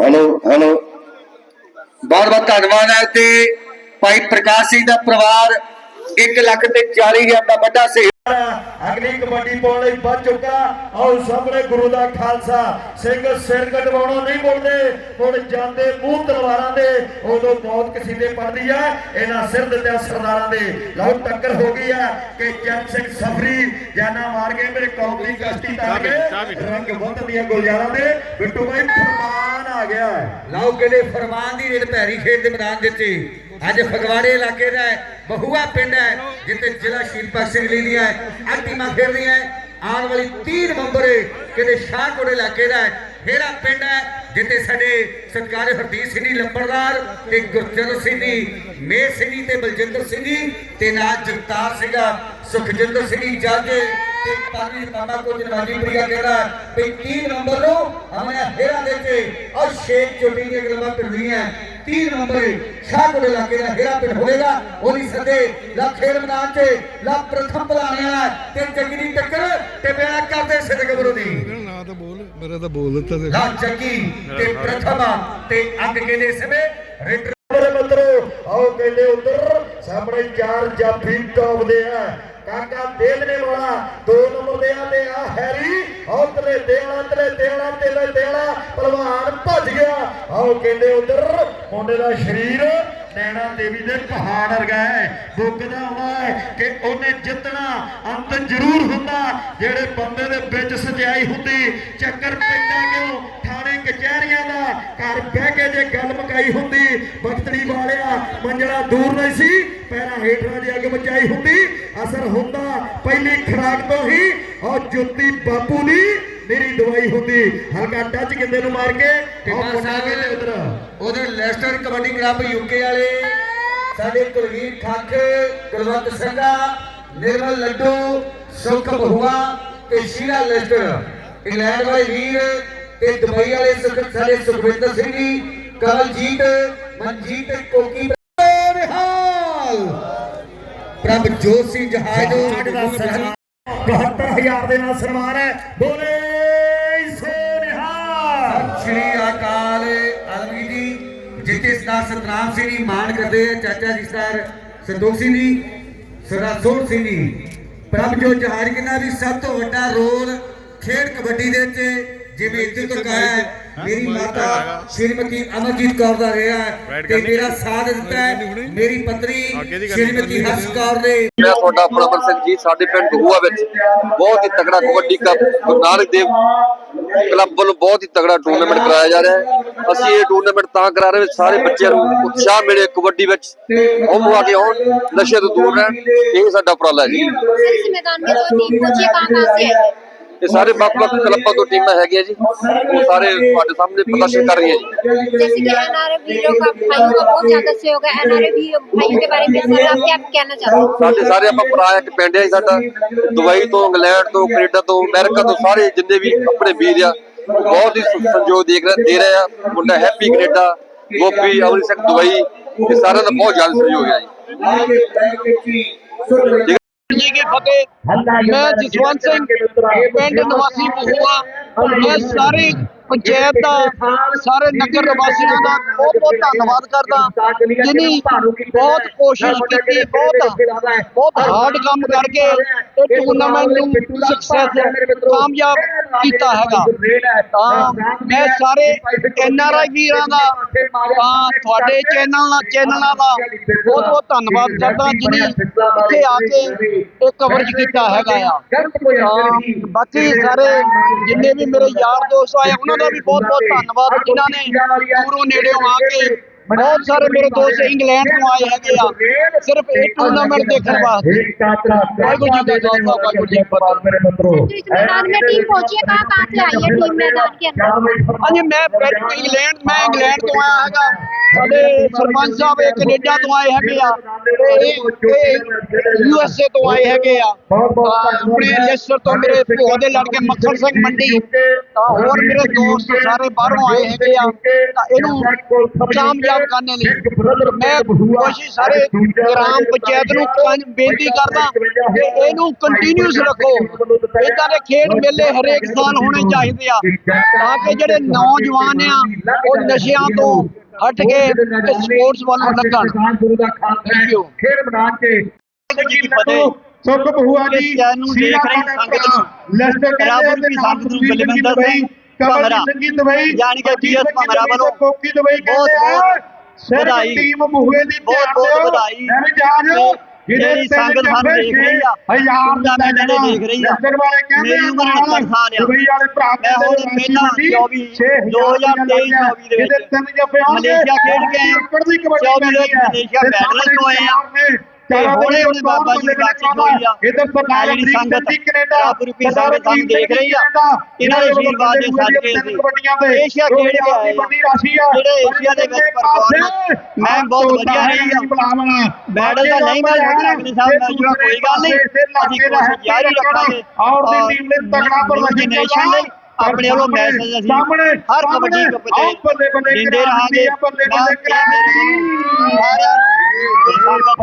Hello hello ਬਹੁਤ ਬਹੁਤ ਧੰਨਵਾਦ ਹੈ ਤੇ ਭਾਈ ਪ੍ਰਕਾਸ਼ ਸਿੰਘ ਦਾ ਪਰਿਵਾਰ 1 ਲੱਖ ਤੇ 40 ਹਜ਼ਾਰ ਦਾ ਵੱਡਾ ਸਹਿਯੋਗ ਅਗਲੀ ਕਬੱਡੀ ਪਾਉਣ ਲਈ ਵੱਧ ਚੁੱਕਾ। ਆਓ ਸਾਹਮਣੇ ਗੁਰੂ ਦਾ ਖਾਲਸਾ। ਸਿੰਘ ਸਿਰ ਕਟਵਾਉਣੋਂ ਨਹੀਂ ਮੁੜਦੇ। ਹੁਣ ਜਾਂਦੇ ਮੂੰਹ ਤਲਵਾਰਾਂ ਦੇ। ਉਦੋਂ ਬਹੁਤ ਕਸੀਦੇ ਪੜਦੀ ਆ। ਇਹਨਾਂ ਸਿਰ ਦਿੱਤੇ ਸਰਦਾਰਾਂ ਦੇ। ਲਓ ਟੱਕਰ ਹੋ ਗਈ ਆ ਕਿ ਚਰਨ ਸਿੰਘ ਸਫਰੀ ਜਾਨਾ ਮਾਰ ਕੇ ਮੇਰੇ ਕੌਮ ਦੀ ਕਸ਼ਤੀ ਤਾਂ ਕੇ ਰੰਗ ਬੰਦ ਦੀਆਂ ਗੁਲਜ਼ਾਰਾਂ ਦੇ। ਬਿੱਟੂ ਭਾਈ ਫਰਮਾਨ ਆ ਗਿਆ। ਲਾਓ ਕਿਲੇ ਫਰਮਾਨ ਦੀ ਰੇਡ ਭੈਰੀ ਖੇਡ ਦੇ ਮੈਦਾਨ ਦਿੱਤੇ ਅੱਜ ਫਗਵਾੜੇ ਇਲਾਕੇ ਦਾ ਹੈ, ਬਹੂਆ ਪਿੰਡ ਹੈ ਜਿੱਥੇ ਜ਼ਿਲ੍ਹਾ ਸ਼ਹੀਦ ਸਿੰਘ ਲਈ ਦੀਆਂ ਆ ਟੀਮਾਂ ਖੇਡ ਹੈ। ਆਉਣ ਵਾਲੀ 30 ਨਵੰਬਰ ਕਿਤੇ ਸ਼ਾਹਕੋਟ ਇਲਾਕੇ ਦਾ ਹੈ, ਹੇਰਾ ਪਿੰਡ ਹੈ ਜਿੱਥੇ ਸਾਡੇ ਸਤਿਕਾਰਯੋਗ ਹਰਦੀਪ ਸਿੰਘ ਜੀ ਲੰਬੜਦਾਰ ਤੇ ਗੁਰਜਨ ਸਿੰਘ ਜੀ ਮੇਰ ਸਿੰਘ ਜੀ ਤੇ ਬਲਜਿੰਦਰ ਸਿੰਘ ਜੀ ਤੇ ਨਾਲ ਜਗਤਾਰ ਸਿੰਘ ਸੁਖਜਿੰਦਰ ਸਿੰਘ ਜੀ ਜੱਜ ਤੇ ਪਾਣੀ ਮਾਮਾ ਕੋ ਜਨਵਾਜੀ ਪ੍ਰਿਆ ਕਹਿੰਦਾ ਵੀ 30 ਨਵੰਬਰ ਨੂੰ ਹਮਨੇ ਹੇਰਾ ਦੇ ਕੇ ਔਰ ਸ਼ੇਖ ਚੋਟੀ ਦੀਆਂ ਗੱਲਾਂ ਪਿੰਡੀਆਂ 30 ਨਵੰਬਰ ਸ਼ਾਹਕੋਟ ਇਲਾਕੇ ਦਾ ਹੇਰਾ ਪਿੰਡ ਹੋਵੇਗਾ। ਉਹਦੀ ਸੱਦੇ ਲਾ ਖੇਡ ਮੈਦਾਨ 'ਚ ਲਾ ਪ੍ਰਥਮ ਬੁਲਾਣਿਆ ਤੇ ਜੱਗੀ ਦੀ ਟੱਕਰ ਤੇ ਮੇਰਾ ਕਰਦੇ ਸਿੱਧ ਗਬਰੂ ਦੀ। ਮੇਰਾ ਨਾਂ ਤਾਂ ਬੋਲ ਮੇਰਾ ਤਾਂ ਬੋਲ ਦਿੱਤਾ ਤੇ। ਲਾ ਜੱਗੀ ਤੇ ਪ੍ਰਥਮ ਤੇ ਅੰਗ ਕਹਿੰਦੇ ਸਮੇਂ ਰੇਡਰ ਮੇਰੇ ਮਿੱਤਰੋ ਆਓ ਕਹਿੰਦੇ ਉਧਰ ਸਾਹਮਣੇ ਚਾਰ ਜਾਫੀ ਟੌਪਦੇ ਆ। ਕਾਕਾ ਦੇਲਨੇ ਵਾਲਾ ਦੋ ਨੰਬਰ ਦੇ ਆ ਤੇ ਆ ਹੈਰੀ ਆਓ ਤਲੇ ਦੇਣਾ ਤਲੇ ਦੇਣਾ ਤਲੇ ਦੇਣਾ ਪਹਿਲਵਾਨ ਭੱਜ ਗਿਆ। ਆਓ ਕਹਿੰਦੇ ਉਧਰ ਮੁੰਡੇ ਦਾ ਸਰੀਰ ਨੈਣਾ ਦੇਵੀ ਦੇ ਪਹਾੜ ਵਰਗਾ ਹੈ। ਬੁੱਕਦਾ ਆਉਣਾ ਹੈ ਕਿ ਉਹਨੇ ਜਿੱਤਣਾ। ਅੰਤ ਜ਼ਰੂਰ ਹੁੰਦਾ। ਜਿਹੜੇ ਬੰਦੇ ਦੇ ਵਿੱਚ ਸਚਾਈ ਹੁੰਦੀ, ਚੱਕਰ ਪੈਂਦਾ ਕਿਉਂ? ਥਾਣੇ ਕਚਹਿਰੀਆਂ ਦਾ ਘਰ ਬਹਿ ਕੇ ਜੇ ਗੱਲ ਮਕਾਈ ਹੁੰਦੀ ਬਖਤੜੀ ਵਾਲਿਆ, ਮੰਜਲਾ ਦੂਰ ਨਹੀਂ ਸੀ। ਪੈਰਾਂ ਹੇਠਾਂ ਦੀ ਅੱਗ ਮਚਾਈ ਹੁੰਦੀ ਅਸਰ ਹੁੰਦਾ ਪਹਿਲੀ ਖਰਾਕ ਤੋਂ ਹੀ ਔਰ ਜੁੱਤੀ ਬਾਪੂ ਦੀ ਮੇਰੀ ਦਵਾਈ ਹੁੰਦੀ। ਹਲਕਾ ਟੱਚ ਕਿੰਦੇ ਨੂੰ ਮਾਰ ਕੇ ਮਾਨ ਮੁੰਡਾ ਸਾਹਿਬ ਉਧਰ ਉਧਰ ਲੈਸਟਰ ਕਬੱਡੀ ਕਲੱਬ ਯੂਕੇ ਵਾਲੇ ਸਾਡੇ ਕੁਲਵੀਰ ਠੱਕ ਗੁਰਵੰਤ ਸਿੰਘਾ ਨਿਰਮਲ ਲੱਡੂ ਸੁਖ ਬਹੂਆ ਤੇ ਸ਼ੀਲਾ ਲੈਸਟਰ। ਇੰਗਲੈਂਡ ਵਾਲੇ ਵੀਰ ਤੇ ਦੁਬਈ ਵਾਲੇ ਸਾਡੇ ਸੁਖਵਿੰਦਰ ਸਿੰਘ ਜੀ ਕਮਲਜੀਤ ਮਨਜੀਤ ਕੋਕੀ। ਨਿਹਾਲ ਪ੍ਰਭ ਜੋਤ ਸਿੰਘ ਜਹਾਜ ਦਾ ਸਨਮਾਨ। 72000 ਦੇ ਨਾਲ ਸਨਮਾਨ ਹੈ। ਬੋਲੇ ਸੋਨਿਹਾ। ਸ਼੍ਰੀ ਅਕਾਲ ਆਲਮਗੀਰ ਜੀ। ਜਿੱਤੇ ਸਰਦਾਰ ਸਤਨਾਮ ਸਿੰਘ ਜੀ ਮਾਣ ਕਰਦੇ ਆ ਚਾਚਾ ਜੀ ਸਰ ਸੰਤੋਖ ਸਿੰਘ ਜੀ ਸਰਦਾਰ ਸੋਹਣ ਸਿੰਘ ਜੀ। ਪ੍ਰਭ ਜੋ ਜਹਾਜ਼ ਕਿੰਨਾ ਵੀ ਸਭ ਤੋਂ ਵੱਡਾ ਰੋਲ ਖੇਡ ਕਬੱਡੀ ਦੇ ਵਿੱਚ ਜਿਵੇਂ ਇੱਜ਼ਤ ਤੱਕ ਹੈ ਮੇਰੀ ਮਾਤਾ ਸ਼੍ਰੀਮਤੀ ਅਮਰਜੀਤ ਕੌਰ ਦਾ ਰਿਹਾ ਹੈ ਤੇ ਮੇਰਾ ਸਾਥ ਦਿੱਤਾ ਹੈ ਮੇਰੀ ਪਤਨੀ ਸ਼੍ਰੀਮਤੀ ਹਰਸ ਨੇ ਮੈਂ ਤੁਹਾਡਾ ਪ੍ਰਮਨ ਸਿੰਘ ਜੀ ਸਾਡੇ ਪਿੰਡ ਗੂਆ ਵਿੱਚ ਬਹੁਤ ਹੀ ਤਕੜਾ ਕਬੱਡੀ ਕੱਪ ਗੁਰੂ ਦੇਵ ਕਲੱਬ ਵੱਲੋਂ ਬਹੁਤ ਹੀ ਤਕੜਾ ਟੂਰਨਾਮੈਂਟ ਕਰਾਇਆ ਜਾ ਰਿਹਾ ਹੈ। ਅਸੀਂ ਇਹ ਟੂਰਨਾਮੈਂਟ ਤਾਂ ਕਰਾ ਰਹੇ ਸਾਰੇ ਬੱਚਿਆਂ ਨੂੰ ਉਤਸ਼ਾਹ ਮਿਲੇ ਕਬੱਡੀ ਵਿੱਚ ਉਹ ਆ ਕੇ ਆਉਣ ਨਸ਼ੇ ਤੋਂ ਦੂਰ ਰਹਿਣ ਇਹ ਸਾਡਾ ਉਪਰਾਲਾ ਹੈ ਜੀ। ਇਹ ਸਾਰੇ ਵੱਖ-ਵੱਖ ਕਲੱਬਾਂ ਤੋਂ ਟੀਮਾਂ ਹੈਗੀਆਂ ਜੀ ਉਹ ਸਾਰੇ ਤੁਹਾਡੇ ਸਾਹਮਣੇ ਪ੍ਰਦਰਸ਼ਨ ਕਰ ਰਹੀਆਂ ਜੀ जैसे कि एनआरए वीरों का भाइयों का बहुत ज्यादा सहयोग है एनआरए भाइयों के बारे में सर आप क्या कहना चाहते हैं ਸਾਡੇ ਸਾਰੇ ਆਪਾਂ ਭਰਾ ਇੱਕ ਪਿੰਡ ਹੈ ਜੀ ਸਾਡਾ ਦੁਬਈ ਤੋਂ ਇੰਗਲੈਂਡ ਤੋਂ ਕੈਨੇਡਾ ਤੋਂ ਅਮਰੀਕਾ ਤੋਂ ਸਾਰੇ ਜਿੰਨੇ ਵੀ ਆਪਣੇ ਵੀਰ ਆ ਬਹੁਤ ਹੀ ਸੰਯੋਗ ਦੇਖ ਰਹੇ ਦੇ ਰਹੇ ਆ ਮੁੰਡਾ ਹੈਪੀ ਕੈਨੇਡਾ ਗੋਪੀ ਅਮਰਿਤ ਸਿੰਘ ਦੁਬਈ ਇਹ ਸਾਰਿਆਂ ਦਾ ਬਹੁਤ ਜ਼ਿਆਦਾ ਸਹਿਯੋਗ ਹੈ ਜੀ ਜੀ ਕੀ ਫਤਿਹ? ਮੈਂ ਜਸਵੰਤ ਸਿੰਘ ਪਿੰਡ ਨਿਵਾਸੀ ਬਹੂਆ ਮੈਂ ਸਾਰੇ ਪੰਚਾਇਤ ਦਾ ਸਾਰੇ ਨਗਰ ਨਿਵਾਸੀਆਂ ਦਾ ਬਹੁਤ ਬਹੁਤ ਧੰਨਵਾਦ ਕਰਦਾ। ਜਿਨੀ ਬਹੁਤ ਕੋਸ਼ਿਸ਼ ਕੀਤੀ, ਬਹੁਤ ਬਹੁਤ ਹਾਰਡ ਕੰਮ ਕਰਕੇ ਇਹ ਟੂਰਨਾਮੈਂਟ ਨੂੰ ਸਕਸੈਸ ਕਾਮਯਾਬ ਕੀਤਾ ਹੈਗਾ। ਤਾਂ ਮੈਂ ਸਾਰੇ ਐਨ ਆਰ ਆਈ ਵੀਰਾਂ ਦਾ, ਤਾਂ ਤੁਹਾਡੇ ਚੈਨਲ ਨਾਲ ਚੈਨਲਾਂ ਦਾ ਬਹੁਤ ਬਹੁਤ ਧੰਨਵਾਦ ਕਰਦਾ, ਜਿਨੀ ਇੱਥੇ ਆ ਕੇ ਇਹ ਕਵਰੇਜ ਕੀਤਾ ਹੈਗਾ ਆ। ਬਾਕੀ ਸਾਰੇ ਜਿੰਨੇ ਵੀ ਮੇਰੇ ਯਾਰ ਦੋਸਤ ਆਏ, ਉਹਨਾਂ ਦਾ ਵੀ ਬਹੁਤ ਬਹੁਤ ਧੰਨਵਾਦ ਜਿਨ੍ਹਾਂ ਨੇ ਦੂਰੋਂ ਨੇੜਿਓਂ ਆ ਕੇ ਬਹੁਤ ਸਾਰੇ ਮੇਰੇ ਦੋਸਤ ਇੰਗਲੈਂਡ ਤੋਂ ਆਏ ਹੈਗੇ ਆ ਸਿਰਫ ਇਹ ਟੂਰਨਾਮੈਂਟ ਦੇਖਣ ਵਾਸਤੇ ਵਾਹਿਗੁਰੂ ਜੀ ਕਾ ਖਾਲਸਾ ਵਾਹਿਗੁਰੂ ਜੀ ਕੀ ਫਤਿਹ जो इस मैदान में टीम पहुंची है कहाँ कहाँ से आई है टीम मैदान के अंदर ਹਾਂਜੀ ਮੈਂ ਪਹਿਲਾਂ ਇੰਗਲੈਂਡ ਮੈਂ ਇੰਗਲੈਂਡ ਤੋਂ ਆਇਆ ਹੈਗਾ ਸਾਡੇ ਸਰਪੰਚ ਸਾਹਿਬ ਇਹ ਕੈਨੇਡਾ ਤੋਂ ਆਏ ਹੈਗੇ ਆ ਯੂ ਐਸ ਤੋਂ ਆਏ ਹੈਗੇ ਆ। ਆਪਣੇ ਲੈਸਟਰ ਤੋਂ ਮੇਰੇ ਭੂਆ ਦੇ ਲੜਕੇ ਮੱਖਣ ਸਿੰਘ ਮੰਡੀ ਹੋਰ ਮੇਰੇ ਦੋਸਤ ਸਾਰੇ ਬਾਹਰੋਂ ਆਏ ਹੈਗੇ ਆ। ਤਾਂ ਇਹਨੂੰ ਕਾਮਯਾਬ ਕਰਨ ਲਈ ਮੈਂ ਕੋਸ਼ਿਸ਼ ਸਾਰੇ ਗ੍ਰਾਮ ਪੰਚਾਇਤ ਨੂੰ ਬੇਨਤੀ ਕਰਦਾ ਕਿ ਇਹਨੂੰ ਕੰਟੀਨਿਊਸ ਰੱਖੋ। ਇਦਾਂ ਦੇ ਖੇਡ ਮੇਲੇ ਹਰੇਕ ਸਾਲ ਹੋਣੇ ਚਾਹੀਦੇ ਆ। ਤਾਂ ਕਿ ਜਿਹੜੇ ਨੌਜਵਾਨ ਆ, ਉਹ ਨਸ਼ਿਆਂ ਤੋਂ ਹਟ ਕੇ ਸਪੋਰਟਸ ਵੱਲ ਲੱਗਣ ਥੈਂਕ ਯੂ ਖੇਡ ਮੈਦਾਨ 'ਚ ਜੀ ਕੀ ਫਤਿਹ। ਸੁਖ ਬਹੂਆ ਜੀ ਨੂੰ ਦੇਖ ਰਹੀ ਸੰਗਤ ਨੂੰ। ਲੈਸਟਰ ਰਾਵਣ ਦੀ ਸੰਗਤ ਨੂੰ ਬਲਵਿੰਦਰ ਸਿੰਘ ਭਮਰਾ। ਸੰਗੀਤ ਦਵਾਈ ਯਾਨੀ ਕਿ PS ਭਮਰਾ ਵੱਲੋਂ ਕੋਕੀ ਦਵਾਈ ਬਹੁਤ ਬਹੁਤ ਵਧਾਈ ਵਧਾਈ। ਟੀਮ ਬਹੂਏ ਦੀ ਬਹੁਤ ਬਹੁਤ ਵਧਾਈ। ਐਵੇਂ ਜਾਣ ਤੇ ਜਿਹੜੀ ਸੰਗਤ ਸਾਨੂੰ ਦੇਖ ਰਹੀ ਆ, ਹਜ਼ਾਰ ਟੂਰਨਾਮੈਂਟ ਨੇ ਦੇਖ ਰਹੀ ਆ। ਵਾਲੇ ਕਹਿੰਦੇ ਮੇਰੀ ਉਮਰ 69 ਸਾਲ ਆ। ਦੁਬਈ ਵਾਲੇ ਭਰਾ ਮੈਂ ਹੁਣ ਪਹਿਲਾਂ 24 2023 24 ਦੇ ਵਿੱਚ ਤਿੰਨ ਜੱਫੇ ਆਉਣਗੇ ਮਲੇਸ਼ੀਆ ਖੇਡ ਕੇ ਆਏ। ਏਕੜ ਦੀ ਕਬੱਡੀ 24 ਦੇ ਵਿੱਚ ਪੈਣੀ ਹੈ। ਮਲੇਸ਼ੀਆ ਫੈਡਰਲ ਤੋਂ ਆਏ ਆ। ਤੇ ਹੁਣੇ ਹੁਣੇ ਬਾਬਾ ਜੀ ਦੀ ਬਖਸ਼ਿਸ਼ ਹੋਈ ਆ। ਇਧਰ ਸਰਕਾਰ ਅਮਰੀਕ ਸੰਗਤ ਕੈਨੇਡਾ ਰੂਪੀ ਸੰਗਤ ਸਾਨੂੰ ਦੇਖ ਰਹੀ ਆ। ਇਹਨਾਂ ਦੇ ਆਸ਼ੀਰਵਾਦ ਦੇ ਸਦਕੇ ਅਸੀਂ। ਏਸ਼ੀਆ ਖੇਡ ਕੇ ਆਏ ਆ। ਜਿਹੜੇ ਏਸ਼ੀਆ ਦੇ ਵਿੱਚ performance ਮੈਂ ਬਹੁਤ ਵਧੀਆ ਰਹੀ ਆ। ਮੈਡਲ ਤਾਂ ਨਹੀਂ ਮਿਲ ਸਕਦਾ ਅਗਲੇ ਸਾਲ ਮਿਲ ਜੂਗਾ ਕੋਈ ਗੱਲ ਨਹੀਂ। ਅਸੀਂ ਕੋਸ਼ਿਸ਼ ਜਾਰੀ ਰੱਖਾਂਗੇ। ਔਰ ਦੀ ਟੀਮ ਨੇ ਤਗੜਾ ਪ੍ਰਦਰਸ਼ਨ ਲਈ ਆਪਣੇ ਵੱਲੋਂ ਮੈਸੇਜ ਅਸੀਂ ਹਰ ਕਬੱਡੀ ਕੱਪ ਤੇ ਦਿੰਦੇ ਰਹਾਂਗੇ। ਮੈਂ ਵੱਲੋਂ। ਸਾਰਿਆਂ ਨੂੰ